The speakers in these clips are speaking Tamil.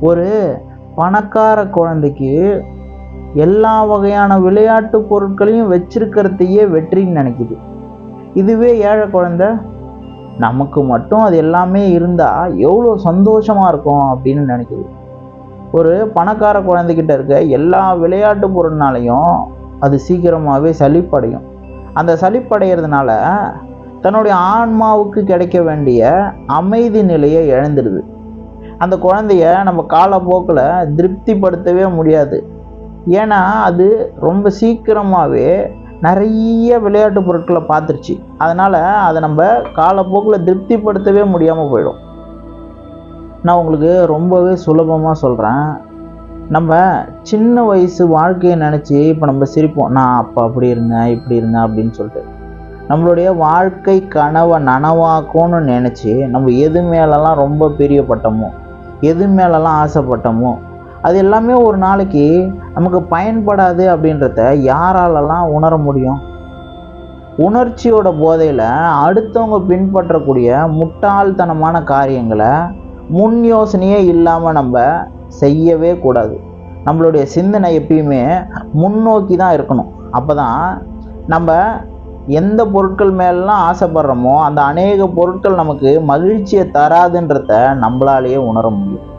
ஒரு பணக்கார குழந்தைக்கு எல்லா வகையான விளையாட்டு பொருட்களையும் வச்சிருக்கிறதையே வெற்றின்னு நினைக்குது. இதுவே ஏழை குழந்தை நமக்கு மட்டும் அது எல்லாமே இருந்தால் எவ்வளோ சந்தோஷமாக இருக்கும் அப்படின்னு நினைக்குது. ஒரு பணக்கார குழந்தைகிட்ட இருக்க எல்லா விளையாட்டு பொருள்னாலையும் அது சீக்கிரமாகவே சளிப்படையும் அந்த சளிப்படைகிறதுனால தன்னுடைய ஆன்மாவுக்கு கிடைக்க வேண்டிய அமைதி நிலையை இழந்துடுது அந்த குழந்தைய நம்ம காலப்போக்கில் திருப்திப்படுத்தவே முடியாது. ஏன்னா அது ரொம்ப சீக்கிரமாகவே நிறைய விளையாட்டு பொருட்களை பார்த்துருச்சு. அதனால் அதை நம்ம காலப்போக்கில் திருப்திப்படுத்தவே முடியாமல் போயிடும். நான் உங்களுக்கு ரொம்பவே சுலபமாக சொல்கிறேன். நம்ம சின்ன வயசு வாழ்க்கையை நினச்சி இப்போ நம்ம சிரிப்போம். நான் அப்போ அப்படி இருந்தேன் இப்படி இருந்தேன் அப்படின்னு சொல்லிட்டு. நம்மளுடைய வாழ்க்கை கனவை நனவாக்கும்னு நினச்சி நம்ம எது மேலெல்லாம் ரொம்ப பிரியப்பட்டோமோ எது மேலெல்லாம் ஆசைப்பட்டோமோ அது எல்லாமே ஒரு நாளைக்கு நமக்கு பயன்படாது அப்படின்றத யாராலெல்லாம் உணர முடியும்? உணர்ச்சியோட போதையில் அடுத்தவங்க பின்பற்றக்கூடிய முட்டாள்தனமான காரியங்களை முன் யோசனையே இல்லாமல் நம்ம செய்யவே கூடாது. நம்மளுடைய சிந்தனை எப்பயுமே முன்னோக்கி தான் இருக்கணும். அப்போ தான் நம்ம எந்த பொருட்கள் மேலாம் ஆசைப்படுறோமோ அந்த அநேக பொருட்கள் நமக்கு மகிழ்ச்சியை தராதுன்றத நம்மளாலேயே உணர முடியும்.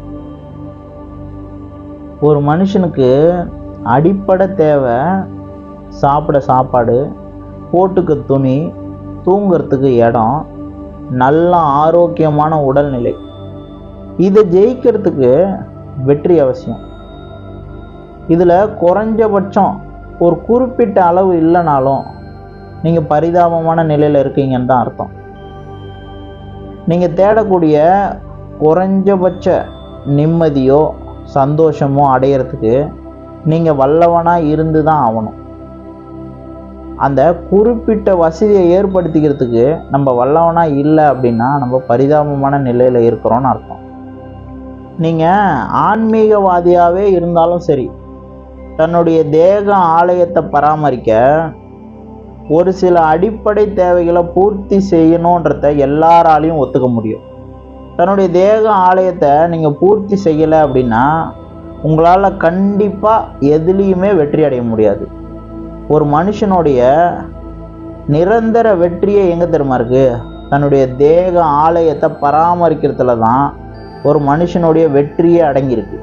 ஒரு மனுஷனுக்கு அடிப்படை தேவை சாப்பிட சாப்பாடு போட்டுக்க துணி தூங்கிறதுக்கு இடம் நல்ல ஆரோக்கியமான உடல்நிலை. இதை ஜெயிக்கிறதுக்கு வெற்றி அவசியம். இதில் குறைஞ்சபட்சம் ஒரு குறிப்பிட்ட அளவு இல்லைனாலும் நீங்கள் பரிதாபமான நிலையில் இருக்கீங்கன்னு தான் அர்த்தம். நீங்கள் தேடக்கூடிய குறைஞ்சபட்ச நிம்மதியோ சந்தோஷமோ அடையிறதுக்கு நீங்கள் வல்லவனாக இருந்து தான் ஆகணும். அந்த குறிப்பிட்ட வசதியை ஏற்படுத்திக்கிறதுக்கு நம்ம வல்லவனாக இல்லை அப்படின்னா நம்ம பரிதாபமான நிலையில் இருக்கிறோன்னு அர்த்தம். நீங்கள் ஆன்மீகவாதியாகவே இருந்தாலும் சரி தன்னுடைய தேக ஆலயத்தை பராமரிக்க ஒரு சில அடிப்படை தேவைகளை பூர்த்தி செய்யணுன்றத எல்லாராலையும் ஒத்துக்க முடியும். தன்னுடைய தேக ஆலயத்தை நீங்கள் பூர்த்தி செய்யலை அப்படின்னா உங்களால் கண்டிப்பாக எதுலேயுமே வெற்றி அடைய முடியாது. ஒரு மனுஷனுடைய நிரந்தர வெற்றியே எங்கே தெரியுமா இருக்குது தன்னுடைய தேக ஆலயத்தை பராமரிக்கிறதுல தான் ஒரு மனுஷனுடைய வெற்றியே அடங்கியிருக்கு.